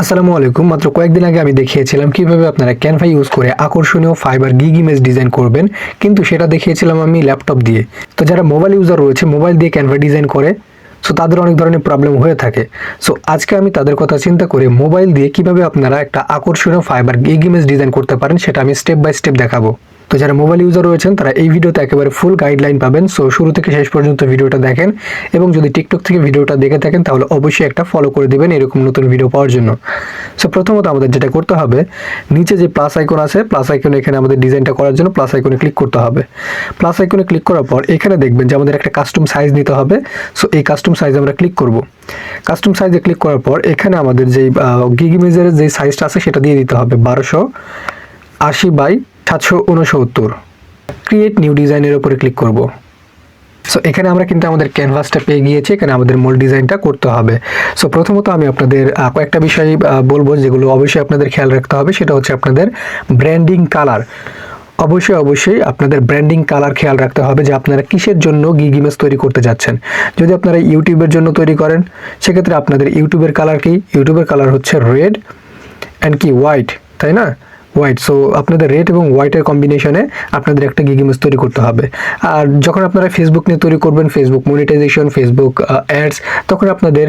আসসালামু আলাইকুম। মাত্র কয়েকদিন আগে আমি দেখিয়েছিলাম কীভাবে আপনারা ক্যানভা ইউজ করে আকর্ষণীয় ফাইবার গিগ ইমেজ ডিজাইন করবেন। কিন্তু সেটা দেখিয়েছিলাম আমি ল্যাপটপ দিয়ে। তো যারা মোবাইল ইউজার রয়েছে মোবাইল দিয়ে ক্যানভা ডিজাইন করে সো তাদের অনেক ধরনের প্রবলেম হয়ে থাকে। সো আজকে আমি তাদের কথা চিন্তা করে মোবাইল দিয়ে কীভাবে আপনারা একটা আকর্ষণীয় ফাইবার গিগ ইমেজ ডিজাইন করতে পারেন, সেটা আমি স্টেপ বাই স্টেপ দেখাবো। তো যারা মোবাইল ইউজার রয়েছেন, তারা এই ভিডিওতে একেবারে ফুল গাইডলাইন পাবেন। সো শুরু থেকে শেষ পর্যন্ত ভিডিওটা দেখেন এবং যদি টিকটক থেকে ভিডিওটা দেখে থাকেন, তাহলে অবশ্যই একটা ফলো করে দেবেন এরকম নতুন ভিডিও পাওয়ার জন্য। সো প্রথমত আমাদের যেটা করতে হবে, নিচে যে প্লাস আইকন আছে প্লাস আইকন এখানে আমাদের ডিজাইনটা করার জন্য প্লাস আইকনে ক্লিক করতে হবে। প্লাস আইকনে ক্লিক করার পর এখানে দেখবেন যে আমাদের একটা কাস্টম সাইজ নিতে হবে। সো এই কাস্টম সাইজ আমরা ক্লিক করব। কাস্টম সাইজে ক্লিক করার পর এখানে আমাদের যেই গিগ ইমেজের যে সাইজটা আছে, সেটা দিয়ে দিতে হবে বারোশো আশি বাই সাতশো উনসত্তর। ক্রিয়েট নিউ ডিজাইনের উপরে ক্লিক করব। সো এখানে আমরা কিন্তু আমাদের ক্যানভাসটা পেয়ে গিয়েছি, এখানে আমাদের মূল ডিজাইনটা করতে হবে। সো প্রথমত আমি আপনাদের কয়েকটা বিষয় বলব যেগুলো অবশ্যই আপনাদের খেয়াল রাখতে হবে। সেটা হচ্ছে আপনাদের ব্র্যান্ডিং কালার অবশ্যই অবশ্যই আপনাদের ব্র্যান্ডিং কালার খেয়াল রাখতে হবে যে আপনারা কিসের জন্য গিগ ইমেজ তৈরি করতে যাচ্ছেন। যদি আপনারা ইউটিউবের জন্য তৈরি করেন, সেক্ষেত্রে আপনাদের ইউটিউবের কালার কি? ইউটিউবের কালার হচ্ছে রেড অ্যান্ড কি? হোয়াইট তাই না? হোয়াইট সো আপনাদের রেড এবং হোয়াইটের কম্বিনেশনে আপনাদের একটা গিগ ইমেজ তৈরি করতে হবে। আর যখন আপনারা ফেসবুক নিয়ে তৈরি করবেন ফেসবুক মনিটাইজেশন ফেসবুক অ্যাডস তখন আপনাদের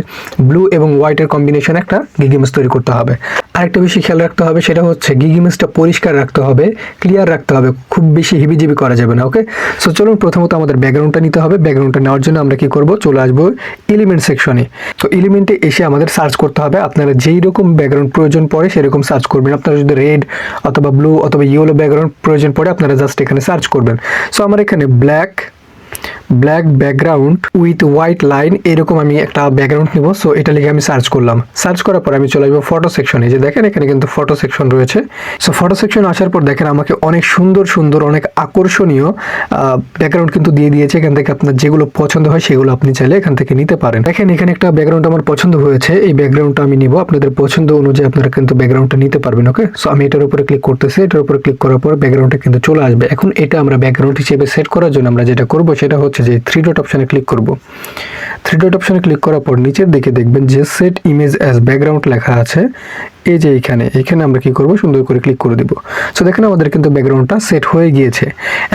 ব্লু এবং হোয়াইটের কম্বিনেশনে একটা গিগ ইমেজ তৈরি করতে হবে। আরেকটা বেশি খেয়াল রাখতে হবে, সেটা হচ্ছে গিগ ইমেজটা পরিষ্কার রাখতে হবে ক্লিয়ার রাখতে হবে, খুব বেশি হিবিজিবি করা যাবে না ওকে সো চলুন প্রথমত আমাদের ব্যাকগ্রাউন্ডটা নিতে হবে। ব্যাকগ্রাউন্ডটা নেওয়ার জন্য আমরা কি করব? চলে আসব এলিমেন্ট সেকশনে তো এলিমেন্টে এসে আমাদের সার্চ করতে হবে। আপনারা যেই রকম ব্যাকগ্রাউন্ড প্রয়োজন পড়ে, সেরকম সার্চ করবেন। আপনারা যদি রেড অথবা ব্লু অথবা ইয়েলো ব্যাকগ্রাউন্ড প্রয়োজন পড়ে আপনারা জাস্ট এখানে সার্চ করবেন। সো আমার এখানে black black background with white line এরকম আমি একটা ব্যাকগ্রাউন্ড নিব। সো এটা লিখে আমি সার্চ করলাম। সার্চ করার পর আমি চলে আসব ফটো সেকশনে যে দেখেন, এখানে কিন্তু ফটো সেকশন রয়েছে। সো ফটো সেকশন আসার পর দেখেন, আমাকে অনেক সুন্দর সুন্দর, অনেক আকর্ষণীয় ব্যাকগ্রাউন্ড কিন্তু দিয়ে দিয়েছে। এখান থেকে আপনার যেগুলো পছন্দ হয়, সেগুলো আপনি চাইলে এখান থেকে নিতে পারেন। দেখেন, এখানে একটা ব্যাকগ্রাউন্ড আমার পছন্দ হয়েছে। এই ব্যাকগ্রাউন্ডটা আমি নিব। আপনাদের পছন্দ অনুযায়ী আপনারা কিন্তু ব্যাকগ্রাউন্ডটা নিতে পারবেন ওকে সো আমি এটার উপরে ক্লিক করতেছি। এটার উপরে ক্লিক করার পর ব্যাকগ্রাউন্ডটা কিন্তু চলে আসবে। এখন এটা আমরা ব্যাকগ্রাউন্ড হিসেবে সেট করার জন্য আমরা যেটা করব, সেটা হচ্ছে যে থ্রি ডট অপশনে ক্লিক করব। থ্রি ডট অপশনে ক্লিক করার পর নিচের দিকে দেখবেন যে সেট ইমেজ অ্যাজ ব্যাকগ্রাউন্ড লেখা আছে। এই যে এখানে এখানে আমরা কি করব? সুন্দর করে ক্লিক করে দিব। সো দেখেন আমাদের কিন্তু ব্যাকগ্রাউন্ডটা সেট হয়ে গিয়েছে।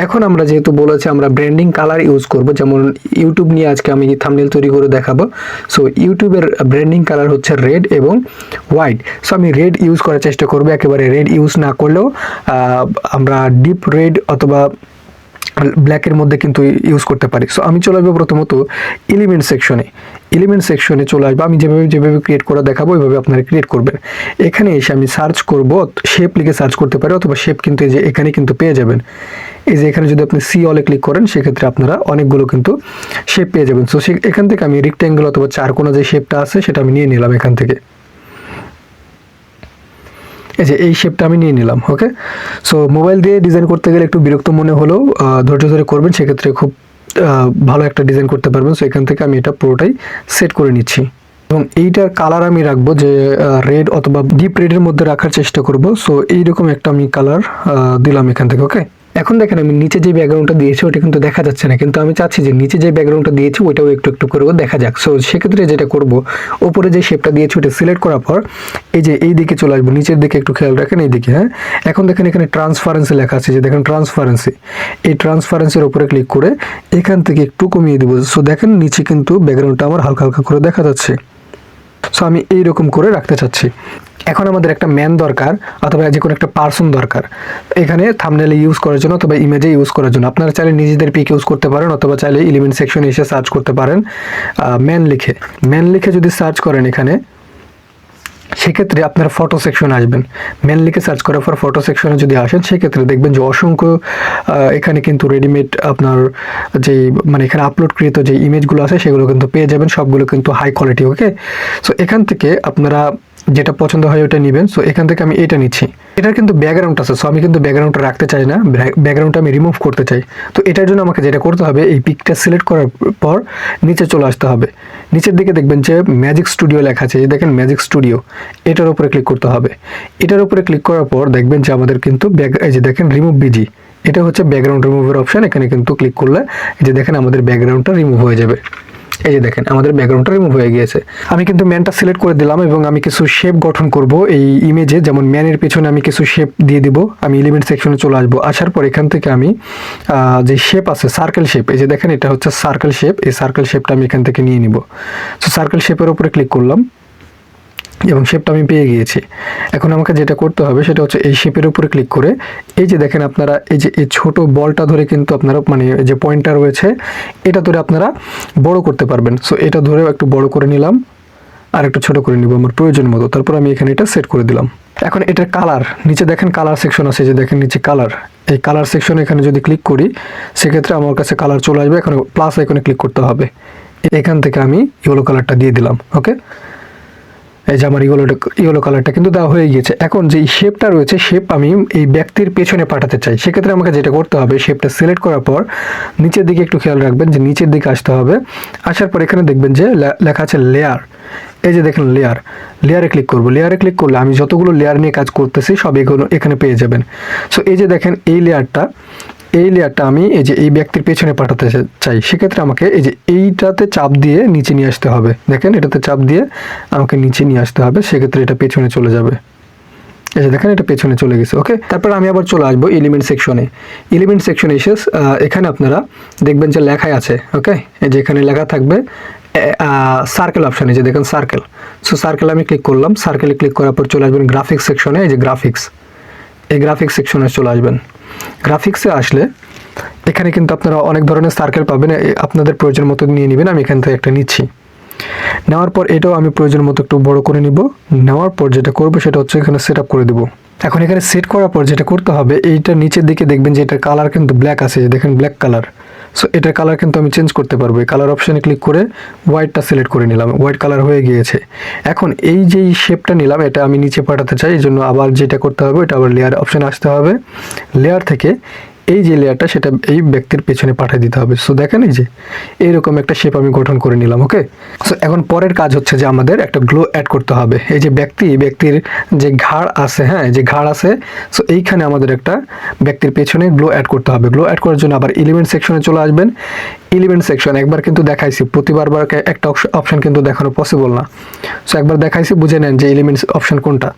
এখন আমরা যেহেতু বলেছি আমরা ব্র্যান্ডিং কালার ইউজ করব, যেমন ইউটিউব নিয়ে আজকে আমি থামনেল তৈরি করে দেখাবো। সো ইউটিউবের ব্র্যান্ডিং কালার হচ্ছে রেড এবং হোয়াইট সো আমি রেড ইউজ করার চেষ্টা করব, একেবারে রেড ইউজ না করলেও আমরা ডিপ রেড অথবা ব্ল্যাকের মধ্যে কিন্তু ইউজ করতে পারি। সো আমি চলে আসব প্রথমত এলিমেন্ট সেকশনে এলিমেন্ট সেকশনে চলে আসব। আমি যেভাবে যেভাবে ক্রিয়েট করা দেখাবো, ওইভাবে আপনারা ক্রিয়েট করবেন। এখানে এসে আমি সার্চ করব শেপ লিখে সার্চ করতে পারি, অথবা শেপ কিন্তু এই যে এখানে কিন্তু পেয়ে যাবেন। এই যে এখানে যদি আপনি সি অলে ক্লিক করেন, সেক্ষেত্রে আপনারা অনেকগুলো কিন্তু শেপ পেয়ে যাবেন। সো, এখান থেকে আমি রেক্ট্যাঙ্গেল অথবা চারকোনা যে শেপটা আছে, সেটা আমি নিয়ে নিলাম এখান থেকে। এই যে এই শেপটা আমি নিয়ে নিলাম ওকে সো মোবাইল দিয়ে ডিজাইন করতে গেলে একটু বিরক্ত মনে হলেও ধৈর্য ধরে করবেন, সেক্ষেত্রে খুব ভালো একটা ডিজাইন করতে পারবেন। সো এখান থেকে আমি এটা পুরোটাই সেট করে নিচ্ছি। এবং এইটার কালার আমি রাখব যে রেড অথবা ডিপ রেডের মধ্যে রাখার চেষ্টা করব। সো এইরকম একটা আমি কালার দিলাম এখান থেকে ওকে এখন দেখেন আমি নিচে যে ব্যাকগ্রাউন্ডটা দিয়েছি, ওটা কিন্তু দেখা যাচ্ছে না। কিন্তু আমি চাচ্ছি যে নিচে যে ব্যাকগ্রাউন্ডটা দিয়েছি, ওইটাও একটু একটু করেও দেখা যাক। সো সেক্ষেত্রে যেটা করব, ওপরে যে শেপটা দিয়েছি, ওটা সিলেক্ট করার পর, এই যে এই দিকে চলে আসব, নিচের দিকে একটু খেয়াল রাখেন, এই দিকে হ্যাঁ? এখন দেখেন এখানে ট্রান্সপারেন্সি লেখা আছে, যে দেখেন ট্রান্সপারেন্সি এই ট্রান্সপারেন্সির উপরে ক্লিক করে, এখান থেকে একটু কমিয়ে দিব। সো দেখেন নিচে কিন্তু ব্যাকগ্রাউন্ডটা আমার হালকা হালকা করে দেখা যাচ্ছে। সো আমি এইরকম করে রাখতে চাচ্ছি। এখন আমাদের একটা ম্যান দরকার, অথবা যে কোনো একটা পার্সন দরকার। এখানে থামনেলে ইউজ করার জন্য অথবা ইমেজে ইউজ করার জন্য। আপনারা চাইলে নিজেদের পিক ইউজ করতে পারেন, অথবা চাইলে এলিমেন্ট সেকশনে এসে সার্চ করতে পারেন। ম্যান লিখে। ম্যান লিখে যদি সার্চ করেন এখানে সেক্ষেত্রে আপনার ফটো সেকশন আসবেন। মেনলিকে সার্চ করার পর ফটো সেকশনে যদি আসেন, সেক্ষেত্রে দেখবেন যে অসংখ্য এখানে কিন্তু রেডিমেড আপনার যে মানে এখানে আপলোডকৃত যে ইমেজগুলো আছে, সেগুলো কিন্তু পেয়ে যাবেন। সবগুলো কিন্তু হাই কোয়ালিটি ওকে সো এখান থেকে আপনারা যেটা পছন্দ হয় ওটা নেবেন। সো এখান থেকে আমি এটা নিচ্ছি। এটার কিন্তু ব্যাকগ্রাউন্ড আছে। সো আমি কিন্তু ব্যাকগ্রাউন্ডটা রাখতে চাই না। ব্যাকগ্রাউন্ডটা আমি রিমুভ করতে চাই। তো এটার জন্য আমাকে যেটা করতে হবে, এই পিকটা সিলেক্ট করার পর নিচে চলে আসতে হবে। নিচের দিকে দেখবেন যে ম্যাজিক স্টুডিও লেখা আছে। এই দেখেন ম্যাজিক স্টুডিও এটার উপরে ক্লিক করতে হবে। এটার উপরে ক্লিক করার পর দেখবেন যে আমাদের কিন্তু ব্যাক এই যে দেখেন রিমুভ বিজি এটা হচ্ছে ব্যাকগ্রাউন্ড রিমুভের অপশন এখানে কিন্তু ক্লিক করলে যে দেখেন আমাদের ব্যাকগ্রাউন্ডটা রিমুভ হয়ে যাবে। এই যে দেখেন, আমাদের ব্যাকগ্রাউন্ডটা রিমুভ হয়ে গিয়েছে। আমি কিন্তু ম্যানটা সিলেক্ট করে দিলাম এবং আমি কিছু শেপ গঠন করব এই ইমেজে যেমন ম্যানের পেছনে আমি কিছু শেপ দিয়ে দিব, আমি এলিমেন্ট সেকশনে চলে আসব। আসার পর এখান থেকে আমি যে শেপ আছে সার্কেল শেপ এই যে দেখেন, এটা হচ্ছে সার্কেল শেপ এই সার্কেল শেপটা আমি এখান থেকে নিয়ে নিব। সো সার্কেল শেপের উপরে ক্লিক করলাম। এবং শেপটা আমি পেয়ে গিয়েছি। এখন আমাকে যেটা করতে হবে সেটা হচ্ছে এই শেপের উপরে ক্লিক করে এই যে দেখেন আপনারা এই যে এই ছোটো বলটা ধরে কিন্তু আপনারা মানে যে পয়েন্টটা রয়েছে, এটা ধরে আপনারা বড় করতে পারবেন। সো এটা ধরেও একটু বড় করে নিলাম, আর একটু ছোটো করে নিব আমার প্রয়োজন মতো। তারপর আমি এখানে এটা সেট করে দিলাম। এখন এটার কালার নিচে দেখেন কালার সেকশন আছে যে দেখেন নিচে কালার এই কালার সেকশন এখানে যদি ক্লিক করি, সেক্ষেত্রে আমার কাছে কালার চলে আসবে। এখানে প্লাস আইকনে ক্লিক করতে হবে। এখান থেকে আমি ইয়েলো কালারটা দিয়ে দিলাম ওকে এই যে আমার ইয়েলো ইয়েলো কালারটা কিন্তু দেওয়া হয়ে গিয়েছে। এখন যে শেপটা রয়েছে শেপ আমি এই ব্যক্তির পেছনে পাঠাতে চাই। সেক্ষেত্রে আমাকে যেটা করতে হবে শেপটা সিলেক্ট করার পর নিচের দিকে একটু খেয়াল রাখবেন যে নিচের দিকে আসতে হবে। আসার পর এখানে দেখবেন যে লেখা আছে লেয়ার এই যে দেখেন লেয়ার লেয়ারে ক্লিক করব। লেয়ারে ক্লিক করলে আমি যতগুলো লেয়ার নিয়ে কাজ করতেছি, সব এগুলো এখানে পেয়ে যাবেন। সো এই যে দেখেন এই লেয়ারটা এই লেয়ারটা আমি এই যে এই ব্যক্তির পেছনে পাঠাতে চাই, সেক্ষেত্রে আমাকে এই যে এইটাতে চাপ দিয়ে নিচে নিয়ে আসতে হবে। দেখেন, এটাতে চাপ দিয়ে আমাকে নিচে নিয়ে আসতে হবে, সেক্ষেত্রে এটা পেছনে চলে যাবে। যে দেখেন, এটা পেছনে চলে গেছে, ওকে? তারপর আমি আবার চলে আসব এলিমেন্ট সেকশনে এলিমেন্ট সেকশনে এসে এখানে আপনারা দেখবেন যে লেখাই আছে, ওকে? এই যে এখানে লেখা থাকবে সার্কেল অপশানে যে দেখেন সার্কেল সো সার্কেল আমি ক্লিক করলাম সার্কেলে ক্লিক করার পর চলে আসবেন গ্রাফিক্স সেকশনে এই যে গ্রাফিক্স এই গ্রাফিক্স সেকশনে চলে আসবেন। গ্রাফিক্সে আসলে এখানে কিন্তু আপনারা অনেক ধরনের সার্কেল পাবেন আপনাদের প্রয়োজন মতো নিয়ে নেবেন, আমি এখান থেকে একটা নিচ্ছি। নেওয়ার পর এটাও আমি প্রয়োজন মতো একটু বড় করে নিব। নেওয়ার পর যেটা করব সেটা হচ্ছে এখানে সেট করে দেবো। এখন এখানে সেট করার পর যেটা করতে হবে, এইটা নিচের দিকে দেখবেন যে এটার কালার কিন্তু ব্ল্যাক আছে দেখেন ব্ল্যাক কালার সো এটার কালার কিন্তু আমি চেঞ্জ করতে পারব। এই কালার অপশানে ক্লিক করে হোয়াইটটা সিলেক্ট করে নিলাম। হোয়াইট কালার হয়ে গিয়েছে। এখন এই যে শেপটা নিলাম, এটা আমি নিচে পাঠাতে চাই। এই জন্য আবার যেটা করতে হবে এটা আবার লেয়ার অপশানে আসতে হবে। লেয়ার থেকে এই যে লেয়ারটা সেটা এই ব্যক্তির পেছনে পাঠিয়ে দিতে হবে। সো দেখেন এই যে, এইরকম একটা শেপ আমি গঠন করে নিলাম ওকে সো এখন পরের কাজ হচ্ছে যে আমাদের একটা গ্লো অ্যাড করতে হবে। এই যে ব্যক্তি ব্যক্তির যে ঘাড় আছে হ্যাঁ যে ঘাড় আছে সো এইখানে আমাদের একটা ব্যক্তির পেছনে গ্লো অ্যাড করতে হবে। গ্লো অ্যাড করার জন্য আবার এলিমেন্ট সেকশনে চলে আসবেন। এলিমেন্ট সেকশন, একবার কিন্তু দেখাইছি। প্রতিবার বার একটা অপশন কিন্তু দেখানো পসিবল না। সো একবার দেখাইছি, বুঝে নেন যে এলিমেন্টস অপশন কোনটা।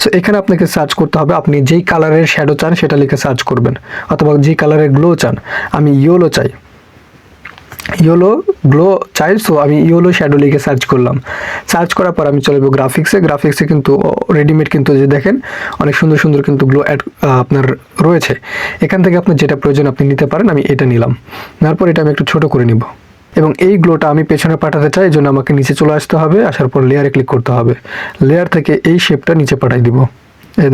সো এখানে আপনাকে সার্চ করতে হবে। আপনি যেই কালারের শ্যাডো চান, সেটা লিখে সার্চ করবেন। অথবা যেই কালারের গ্লো চান, আমি ইয়েলো চাই। ইয়েলো গ্লো চাই সো আমি ইয়োলো শ্যাডো লিখে সার্চ করলাম। সার্চ করার পর আমি চলে যাব গ্রাফিক্সে গ্রাফিক্সে কিন্তু রেডিমেড কিন্তু যে দেখেন, অনেক সুন্দর সুন্দর কিন্তু গ্লো অ্যাড আপনার রয়েছে। এখান থেকে আপনার যেটা প্রয়োজন আপনি নিতে পারেন, আমি এটা নিলাম। নেওয়ার পর এটা আমি একটু ছোট করে নিব। এবং এই গ্লোটা আমি পেছনে পাঠাতে চাই, এই জন্য আমাকে নিচে চলে আসতে হবে। আসার পর লেয়ারে ক্লিক করতে হবে। লেয়ার থেকে এই শেপটা নিচে পাঠাই দিব।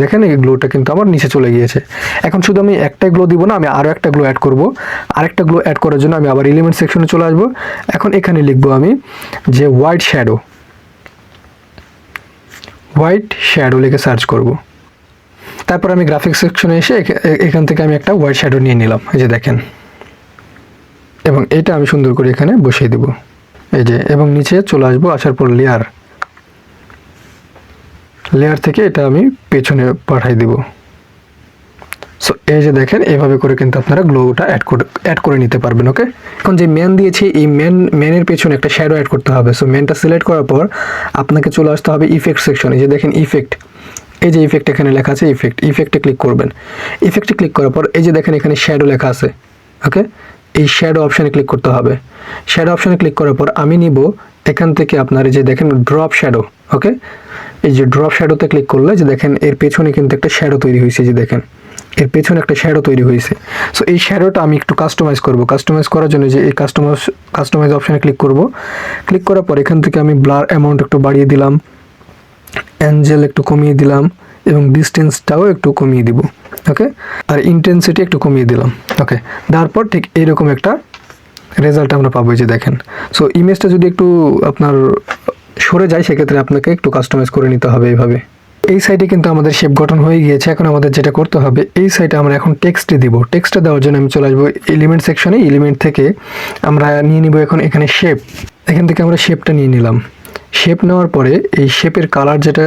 দেখেন এই গ্লোটা কিন্তু আমার নিচে চলে গিয়েছে। এখন শুধু আমি একটাই গ্লো দিব না, আমি আরও একটা গ্লো অ্যাড করব। আরেকটা গ্লো অ্যাড করার জন্য আমি আবার এলিমেন্ট সেকশনে চলে আসব। এখন এখানে লিখব আমি যে হোয়াইট শ্যাডো হোয়াইট শ্যাডো লিখে সার্চ করব। তারপর আমি গ্রাফিক্স সেকশনে এসে এখান থেকে আমি একটা হোয়াইট শ্যাডো নিয়ে নিলাম, এই যে দেখেন। এবং এটা আমি সুন্দর করে এখানে বসিয়ে দেব। এই যে, এবং নিচে চলে আসব, আসার পর লেয়ার লেয়ার থেকে এটা আমি পেছনে পাঠাই দিব। সো এই যে দেখেন, এভাবে করে কিন্তু আপনারা গ্লোটা অ্যাড করে অ্যাড করে নিতে পারবেন ওকে এখন যে ম্যান দিয়েছি, এই ম্যান ম্যানের পেছনে একটা শ্যাডো অ্যাড করতে হবে। সো ম্যানটা সিলেক্ট করার পর আপনাকে চলে আসতে হবে ইফেক্ট সেকশনে যে দেখেন ইফেক্ট এই যে ইফেক্ট এখানে লেখা আছে ইফেক্ট ইফেক্টে ক্লিক করবেন। ইফেক্টে ক্লিক করার পর এই যে দেখেন এখানে শ্যাডো লেখা আছে ওকে এই শ্যাডো অপশানে ক্লিক করতে হবে। শ্যাডো অপশানে ক্লিক করার পর আমি নিব এখান থেকে আপনার যে দেখেন ড্রপ শ্যাডো ওকে এই যে ড্রপ শ্যাডোতে ক্লিক করলে যে দেখেন এর পেছনে কিন্তু একটা শ্যাডো তৈরি হয়েছে যে দেখেন, এর পেছনে একটা শ্যাডো তৈরি হয়েছে। সো এই শ্যাডোটা আমি একটু কাস্টমাইজ করব। কাস্টমাইজ করার জন্য যে এই কাস্টমাইজ কাস্টমাইজ অপশানে ক্লিক করব। ক্লিক করার পর এখান থেকে আমি ব্লার অ্যামাউন্ট একটু বাড়িয়ে দিলাম অ্যাঞ্জেল একটু কমিয়ে দিলাম এবং ডিস্টেন্সটাও একটু কমিয়ে দিব ওকে আর ইন্টেন্সিটি একটু কমিয়ে দিলাম ওকে তারপর ঠিক এইরকম একটা রেজাল্ট আমরা পাবো যে দেখেন। সো ইমেজটা যদি একটু আপনার সরে যায়, সেক্ষেত্রে আপনাকে একটু কাস্টমাইজ করে নিতে হবে এইভাবে। এই সাইডে কিন্তু আমাদের শেপ গঠন হয়ে গিয়েছে। এখন আমাদের যেটা করতে হবে, এই সাইডে আমরা এখন টেক্সটে দিব। টেক্সটটা দেওয়ার জন্য আমি চলে আসব এলিমেন্ট সেকশনে এলিমেন্ট থেকে আমরা নিয়ে নিব এখন এখানে শেপ এখান থেকে আমরা শেপটা নিয়ে নিলাম। শেপ নেওয়ার পরে এই শেপের কালার যেটা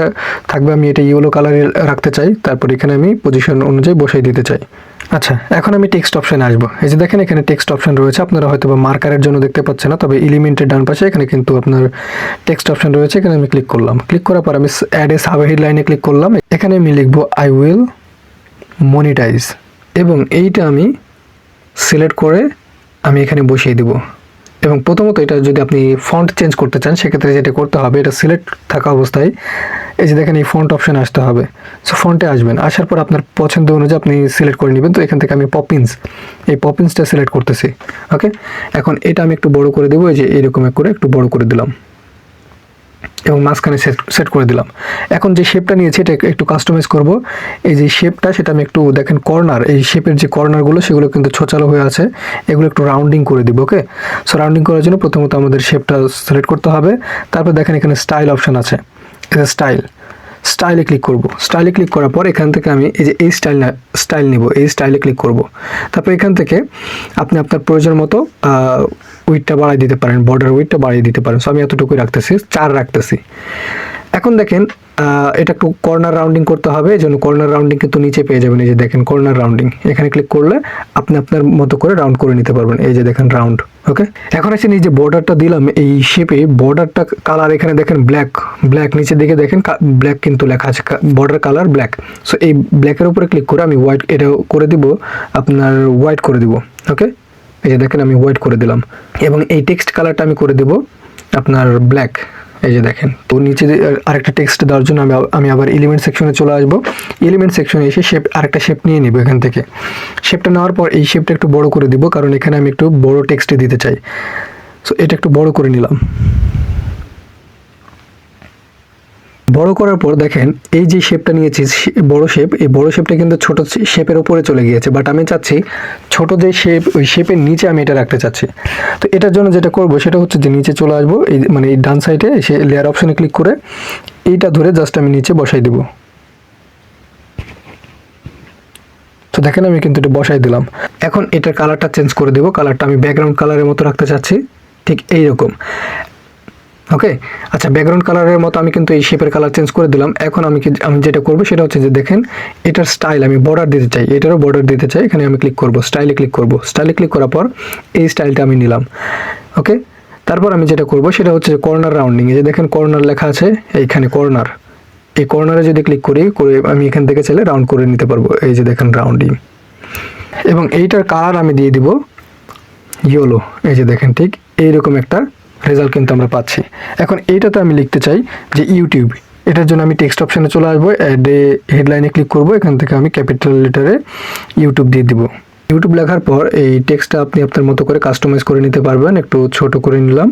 থাকবে, আমি এটা ইয়েলো কালারে রাখতে চাই। তারপর এখানে আমি পজিশন অনুযায়ী বসাই দিতে চাই। আচ্ছা এখন আমি টেক্সট অপশানে আসব। এই যে দেখেন এখানে টেক্সট অপশান রয়েছে, আপনারা হয়তো বা মার্কারের জন্য দেখতে পাচ্ছেন না, তবে এলিমেন্টের ডান পাশে এখানে কিন্তু আপনার টেক্সট অপশান রয়েছে, এখানে আমি ক্লিক করলাম। ক্লিক করার পর আমি অ্যাড এ সাব হেডলাইনে ক্লিক করলাম, এখানে আমি লিখব আই উইল মনিটাইজ এবং এইটা আমি সিলেক্ট করে আমি এখানে বসিয়ে দেব। এবং প্রথমত এটা যদি আপনি ফন্ট চেঞ্জ করতে চান, সেক্ষেত্রে যেটা করতে হবে, এটা সিলেক্ট থাকা অবস্থায় এই যে দেখেন এই ফন্ট অপশন আসতে হবে। সো ফন্টে আসবেন, আসার পর আপনার পছন্দ অনুযায়ী আপনি সিলেক্ট করে নেবেন। তো এখান থেকে আমি পপিন্স এই পপিন্সটা সিলেক্ট করতেছি। ওকে এখন এটা আমি একটু বড় করে দেবো, এই যে এরকম করে একটু বড় করে দিলাম। এবং মাঝখানে সেট সেট করে দিলাম। এখন যে শেপটা নিয়েছি, এটা একটু কাস্টমাইজ করব। এই যে শেপটা সেটা আমি একটু দেখেন কর্নার এই শেপের যে কর্নারগুলো সেগুলো কিন্তু ছোচালো হয়ে আছে। এগুলো একটু রাউন্ডিং করে দিব ওকে সো রাউন্ডিং করার জন্য প্রথমত আমাদের শেপটা সিলেক্ট করতে হবে। তারপর দেখেন এখানে স্টাইল অপশন আছে। স্টাইল স্টাইলে ক্লিক করব। স্টাইলে ক্লিক করার পর এখান থেকে আমি এই যে এই স্টাইল স্টাইল নিব, এই স্টাইলে ক্লিক করব। তারপর এখান থেকে আপনি আপনার প্রয়োজন মতো উইটটা বাড়াই দিতে পারেন বর্ডার উইটটা বাড়িয়ে দিতে পারেন। সো আমি এতটুকুই রাখতেছি, চার রাখতেছি। এখন দেখেন এটা একটু কর্নার রাউন্ডিং করতে হবে, এই জন্য কর্নার রাউন্ডিং কিন্তু নিচে পেয়ে যাবেন। এই যে দেখেন কর্নার রাউন্ডিং এখানে ক্লিক করলে আপনি আপনার মতো করে রাউন্ড করে নিতে পারবেন। এই যে দেখেন রাউন্ড ওকে এখন আসেন, এই যে বর্ডারটা দিলাম, এই শেপে বর্ডারটা কালার এখানে দেখেন ব্ল্যাক ব্ল্যাক নিচের দিকে দেখেন ব্ল্যাক কিন্তু লেখা আছে বর্ডার কালার ব্ল্যাক সো এই ব্ল্যাকের উপরে ক্লিক করে আমি হোয়াইট এটা করে দিব, আপনার হোয়াইট করে দিব ওকে এই যে দেখেন আমি হোয়াইট করে দিলাম। এবং এই টেক্সট কালারটা আমি করে দেব আপনার ব্ল্যাক এই যে দেখেন, তো নিচে আরেকটা টেক্সট দেওয়ার জন্য আমি আমি আবার এলিমেন্ট সেকশনে চলে আসব। এলিমেন্ট সেকশনে এসে শেপ আরেকটা শেপ নিয়ে নিব এখান থেকে। শেপটা নেওয়ার পর এই শেপটা একটু বড় করে দিব, কারণ এখানে আমি একটু বড় টেক্সট দিতে চাই। সো এটা একটু বড় করে নিলাম। বড় করার পর দেখেন, এই যে শেপটা নিয়েছি বড় শেপ এই বড় শেপটা কিন্তু ছোট শেপের উপরে চলে গিয়েছে বাট আমি চাচ্ছি ছোট যে শেপ ওই শেপের নিচে আমি এটা রাখতে চাচ্ছি। তো এটার জন্য যেটা করব, সেটা হচ্ছে যে নিচে চলে আসব, এই মানে এই ডান সাইডে সে লেয়ার অপশনে ক্লিক করে এইটা ধরে জাস্ট আমি নিচে বসাই দিব। তো দেখেন, আমি কিন্তু এটা বসাই দিলাম। এখন এটার কালারটা চেঞ্জ করে দেবো কালারটা আমি ব্যাকগ্রাউন্ড কালারের মতো রাখতে চাচ্ছি, ঠিক এইরকম। ওকে আচ্ছা ব্যাকগ্রাউন্ড কালারের মতো আমি কিন্তু এই শেপের কালার চেঞ্জ করে দিলাম। এখন আমি কি আমি যেটা করব সেটা হচ্ছে যে দেখেন, এটার স্টাইল আমি বর্ডার দিতে চাই। এটারও বর্ডার দিতে চাই। এখানে আমি ক্লিক করব স্টাইলে ক্লিক করব। স্টাইলে ক্লিক করার পর এই স্টাইলটা আমি নিলাম। ওকে তারপর আমি যেটা করব সেটা হচ্ছে যে কর্নার রাউন্ডিং এই যে দেখেন কর্নার লেখা আছে, এইখানে কর্নার এই কর্নারে যদি ক্লিক করি, করে আমি এখান থেকে চাইলে রাউন্ড করে নিতে পারব। এই যে দেখেন রাউন্ডিং এবং এইটার কালার আমি দিয়ে দিব ইয়েলো এই যে দেখেন ঠিক এইরকম একটা রেজাল্ট কিন্তু আমরা পাচ্ছি। এখন এইটাতে আমি লিখতে চাই যে ইউটিউব এটার জন্য আমি টেক্সট অপশানে চলে আসব অ্যাডে হেডলাইনে ক্লিক করব, এখান থেকে আমি ক্যাপিটাল লেটারে ইউটিউব দিয়ে দিব। ইউটিউব লেখার পর এই টেক্সটটা আপনি আপনার মতো করে কাস্টমাইজ করে নিতে পারবেন, একটু ছোট করে নিলাম।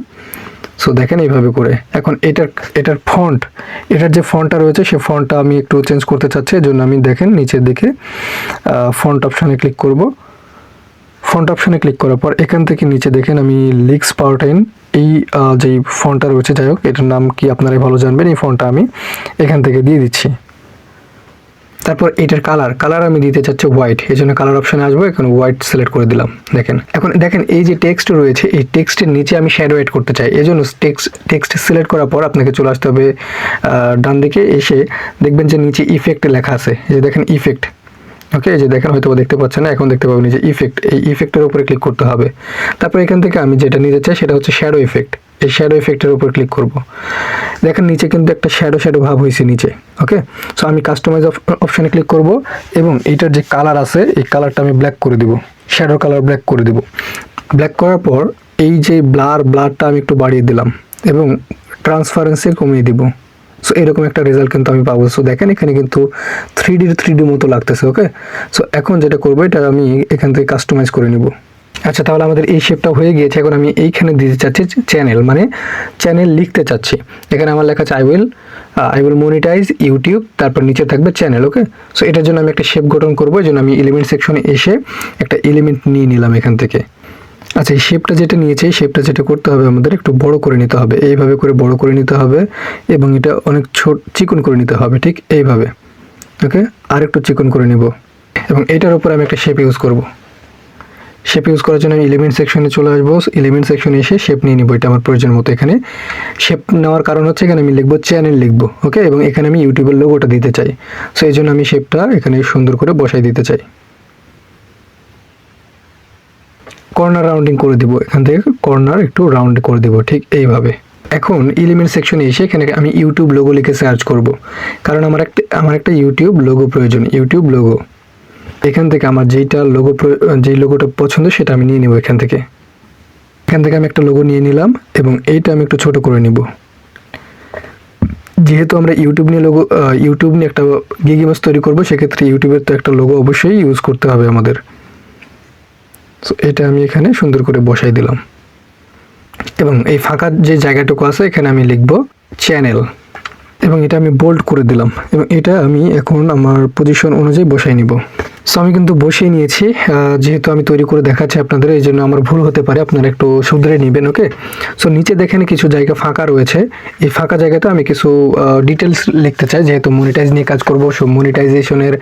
সো দেখেন এইভাবে করে। এখন এটার এটার ফন্ট এটার যে ফন্টটা রয়েছে সেই ফন্টটা আমি একটু চেঞ্জ করতে চাচ্ছি এর জন্য আমি দেখেন নিচের দিকে ফন্ট অপশানে ক্লিক করব। ফন্ট অপশানে ক্লিক করার পর এখান থেকে নিচে দেখেন আমি লিক্স পাওয়ারটাইন এই যেই ফন্টটা রয়েছে, যাই হোক, এটার নাম কি আপনারাই ভালো জানবেন, এই ফোনটা আমি এখান থেকে দিয়ে দিচ্ছি। তারপর এটার কালার কালার আমি দিতে চাচ্ছি হোয়াইট, এই জন্য কালার অপশানে আসব, এখন হোয়াইট সিলেক্ট করে দিলাম, দেখেন। এখন দেখেন, এই যে টেক্সট রয়েছে, এই টেক্সটের নিচে আমি শ্যাডো এড করতে চাই, এই জন্য টেক্সট টেক্সট সিলেক্ট করার পর আপনাকে চলে আসতে হবে ডান দিকে এসে দেখবেন যে নিচে ইফেক্ট লেখা আছে যে দেখেন ইফেক্ট। ওকে এই যে দেখেন হয়তো দেখতে পাচ্ছেন না, এখন দেখতে পাবেন যে ইফেক্ট এই ইফেক্টের উপরে ক্লিক করতে হবে। তারপর এখান থেকে আমি যেটা নিতে চাই, সেটা হচ্ছে শ্যাডো ইফেক্ট এই শ্যাডো ইফেক্টের উপর ক্লিক করব। দেখেন, নিচে কিন্তু একটা শ্যাডো শ্যাডো ভাব হয়েছে নিচে ওকে সো আমি কাস্টমাইজ অপশানে ক্লিক করব এবং এইটার যে কালার আছে, এই কালারটা আমি ব্ল্যাক করে দিব। শ্যাডো কালার ব্ল্যাক করে দিব। ব্ল্যাক করার পর, এই যে ব্লার ব্লারটা আমি একটু বাড়িয়ে দিলাম এবং ট্রান্সপারেন্সি কমিয়ে দিব। সো এরকম একটা রেজাল্ট কিন্তু আমি পাবো। সো দেখেন এখানে কিন্তু থ্রি ডির থ্রি ডি মতো লাগতেছে ওকে সো এখন যেটা করব, এটা আমি এখান থেকে কাস্টমাইজ করে নিব। আচ্ছা তাহলে আমাদের এই শেপটা হয়ে গিয়েছে। এখন আমি এইখানে দিতে চাচ্ছি চ্যানেল মানে চ্যানেল লিখতে চাচ্ছি। এখানে আমার লেখা আছে I will I will monetise YouTube তারপর নিচে থাকবে চ্যানেল ওকে সো এটার জন্য আমি একটা শেপ গঠন করব। এই জন্য আমি এলিমেন্ট সেকশনে এসে একটা এলিমেন্ট নিয়ে নিলাম এখান থেকে। আচ্ছা এই শেপটা যেটা নিয়েছে শেপটা যেটা করতে হবে আমাদের, একটু বড় করে নিতে হবে। এইভাবে করে বড় করে নিতে হবে এবং এটা অনেক ছোট, চিকন করে নিতে হবে, ঠিক এইভাবে। ওকে? আর একটু চিকন করে নিব। এবং এটার উপর আমি একটা শেপ ইউজ করব। শেপ ইউজ করার জন্য আমি এলিমেন্ট সেকশনে চলে আসব। এলিমেন্ট সেকশনে এসে শেপ নিয়ে নিব, এটা আমার প্রয়োজন মতো এখানে। শেপ নেওয়ার কারণ হচ্ছে এখানে আমি লিখব চ্যানেল লিখব, ওকে? এবং এখানে আমি ইউটিউবের লোগোটা দিতে চাই। সো এই জন্য আমি শেপটা এখানে সুন্দর করে বসাই দিতে চাই। কর্নার রাউন্ডিং করে দিব। এখান থেকে কর্নার একটু রাউন্ড করে দিব, ঠিক এইভাবে। এখন এলিমেন্ট সেকশনে এসে এখানে আমি ইউটিউব লোগো লিখে সার্চ করব। কারণ আমার একটা আমার একটা ইউটিউব লোগো প্রয়োজন ইউটিউব লোগো এখান থেকে আমার যেইটা লোগো যেই লোগোটা পছন্দ সেটা আমি নিয়ে নেব এখান থেকে। এখান থেকে আমি একটা লোগো নিয়ে নিলাম এবং এইটা আমি একটু ছোট করে নিব। যেহেতু আমরা ইউটিউব নিয়ে লোগো ইউটিউব নিয়ে একটা গিগিমাস তৈরি করব, সেক্ষেত্রে ইউটিউবের তো একটা লোগো অবশ্যই ইউজ করতে হবে আমাদের। সো এটা আমি এখানে সুন্দর করে বসাই দিলাম। এবং এই ফাঁকা যে জায়গাটুকু আছে, এখানে আমি লিখব চ্যানেল। এবং এটা আমি বোল্ড করে দিলাম। এবং এটা আমি এখন আমার পজিশন অনুযায়ী বসাই নিব। সো আমি কিন্তু বসিয়ে নিয়েছি যেহেতু আমি তৈরি করে দেখাচ্ছি আপনাদের, এই জন্য আমার ভুল হতে পারে, আপনারা একটু শুধরে নেবেন ওকে সো নিচে দেখেন কিছু জায়গা ফাঁকা রয়েছে। এই ফাঁকা জায়গাতে আমি কিছু ডিটেলস লিখতে চাই, যেহেতু মনিটাইজ নিয়ে কাজ করব সো মনিটাইজেশনের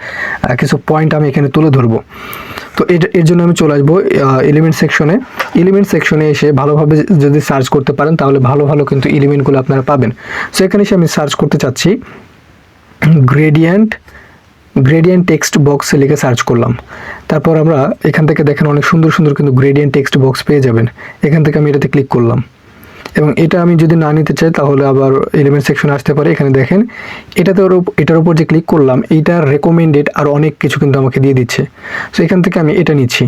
কিছু পয়েন্ট আমি এখানে তুলে ধরবো। তো এর জন্য আমি চলে আসব এলিমেন্ট সেকশনে এলিমেন্ট সেকশনে এসে ভালোভাবে যদি সার্চ করতে পারেন, তাহলে ভালো ভালো কিন্তু এলিমেন্টগুলো আপনারা পাবেন। সো এখানে এসে আমি সার্চ করতে চাচ্ছি গ্রেডিয়েন্ট গ্রেডিয়েন্ট টেক্সট বক্সে লিখে সার্চ করলাম। তারপর আমরা এখান থেকে দেখেন অনেক সুন্দর সুন্দর কিন্তু গ্রেডিয়েন্ট টেক্সট বক্স পেয়ে যাবেন। এখান থেকে আমি এটাতে ক্লিক করলাম। এবং এটা আমি যদি না নিতে চাই তাহলে আবার এলিমেন্ট সেকশনে আসতে পারে। এখানে দেখেন, এটাতে ওর এটার উপর যে ক্লিক করলাম এইটার রেকমেন্ডেড আর অনেক কিছু কিন্তু আমাকে দিয়ে দিচ্ছে। সো এখান থেকে আমি এটা নিচ্ছি।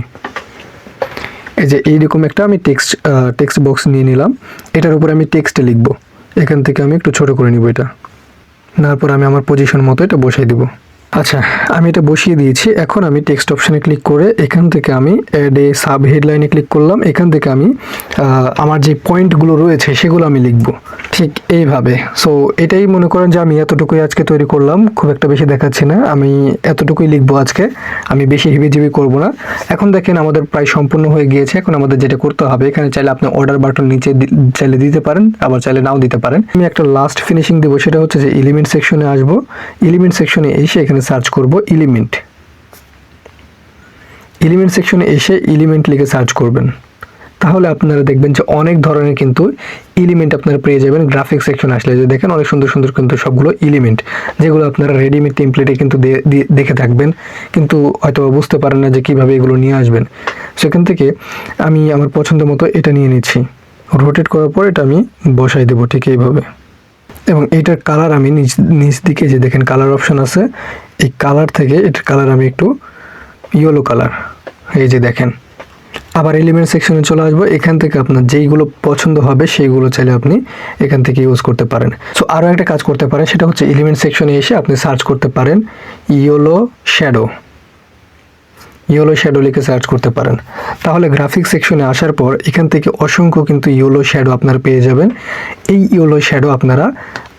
এই যে এইরকম একটা আমি টেক্সট টেক্সট বক্স নিয়ে নিলাম। এটার উপরে আমি টেক্সটে লিখব। এখান থেকে আমি একটু ছোট করে নিব এটা। তারপর আমি আমার পজিশন মতো এটা বসাই দিব। আচ্ছা আমি এটা বসিয়ে দিয়েছি। এখন আমি টেক্সট অপশানে ক্লিক করে এখান থেকে আমি অ্যাড এ সাব হেডলাইনে ক্লিক করলাম। এখান থেকে আমি আমার যে পয়েন্টগুলো রয়েছে সেগুলো আমি লিখব। ঠিক এইভাবে। সো এটাই মনে করেন যে আমি এতটুকুই আজকে তৈরি করলাম। খুব একটা বেশি দেখাচ্ছি না। আমি এতটুকুই লিখব আজকে। আমি বেশি হিবিজিবি করব না। এখন দেখেন আমাদের প্রায় সম্পূর্ণ হয়ে গিয়েছে। এখন আমাদের যেটা করতে হবে, এখানে চাইলে আপনি অর্ডার বাটন নিচে চাইলে দিতে পারেন, আবার চাইলে নাও দিতে পারেন। আমি একটা লাস্ট ফিনিশিং দেবো, সেটা হচ্ছে যে এলিমেন্ট সেকশনে আসব। এলিমেন্ট সেকশনে এসে এখানে সার্চ করব এলিমেন্ট এলিমেন্ট সেকশনে এসে এলিমেন্ট লিখে সার্চ করবেন। তাহলে আপনারা দেখবেন যে অনেক ধরনের কিন্তু এলিমেন্ট আপনারা পেয়ে যাবেন গ্রাফিক সেকশন আসলে। যে দেখেন অনেক সুন্দর সুন্দর কিন্তু সবগুলো এলিমেন্ট যেগুলো আপনারা রেডিমেড টেমপ্লেটে কিন্তু দেখে থাকবেন। কিন্তু হয়তো বুঝতে পারেন না যে কীভাবে এগুলো নিয়ে আসবেন। সেখান থেকে আমি আমার পছন্দ মতো এটা নিয়ে নিচ্ছি। রোটেট করার পর এটা আমি বসাই দেবো ঠিক এইভাবে। এবং এইটার কালার আমি নিচ নিচ দিকে যে দেখেন কালার অপশন আছে, এই কালার থেকে এটার কালার আমি একটু ইয়েলো কালার এই যে দেখেন। আবার এলিমেন্ট সেকশনে চলে আসব, এখান থেকে আপনার যেইগুলো পছন্দ হবে সেইগুলো চাইলে আপনি এখান থেকে ইউজ করতে পারেন। সো আরও একটা কাজ করতে পারেন, সেটা হচ্ছে এলিমেন্ট সেকশনে এসে আপনি সার্চ করতে পারেন ইয়েলো শ্যাডো ইয়েলো শ্যাডো লিখে সার্চ করতে পারেন। তাহলে গ্রাফিক সেকশনে আসার পর এখান থেকে অসংখ্য কিন্তু ইয়েলো শ্যাডো আপনারা পেয়ে যাবেন। এই ইয়েলো শ্যাডো আপনারা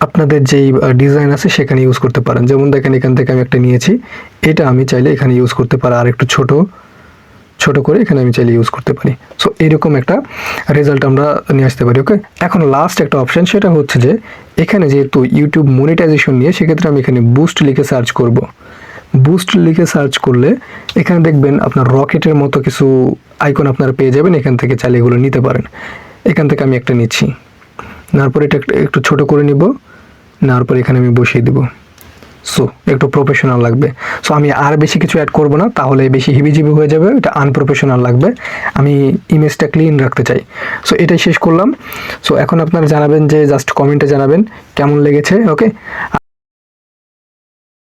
আপনাদের যেই ডিজাইন আছে সেখানে ইউজ করতে পারেন। যেমন দেখেন এখান থেকে আমি একটা নিয়েছি। এটা আমি চাইলে এখানে ইউজ করতে পারি। আর একটু ছোট ছোট করে এখানে আমি চাইলে ইউজ করতে পারি। সো এরকম একটা রেজাল্ট আমরা নিয়ে আসতে পারি ওকে এখন লাস্ট একটা অপশন সেটা হচ্ছে যে, এখানে যেহেতু ইউটিউব মনিটাইজেশন নিয়ে, সেক্ষেত্রে আমি এখানে বুস্ট লিখে সার্চ করব। বুস্ট লিখে সার্চ করলে এখানে দেখবেন আপনার রকেটের মতো কিছু আইকন আপনারা পেয়ে যাবেন, এখান থেকে চাইলে এগুলো নিতে পারেন। এখান থেকে আমি একটা নিচ্ছি। নেওয়ার পর এটা একটু- ছোট করে নিব। নেওয়ার পর এখানে আমি বসিয়ে দিব। সো একটু প্রফেশনাল লাগবে। সো আমি আর বেশি কিছু অ্যাড করব না, তাহলে বেশি হিবিজিবি হয়ে যাবে, এটা আনপ্রফেশনাল লাগবে। আমি ইমেজটা ক্লিন রাখতে চাই। সো এটাই শেষ করলাম। সো এখন আপনারা জানাবেন যে জাস্ট কমেন্টে জানাবেন, কেমন লেগেছে? ওকে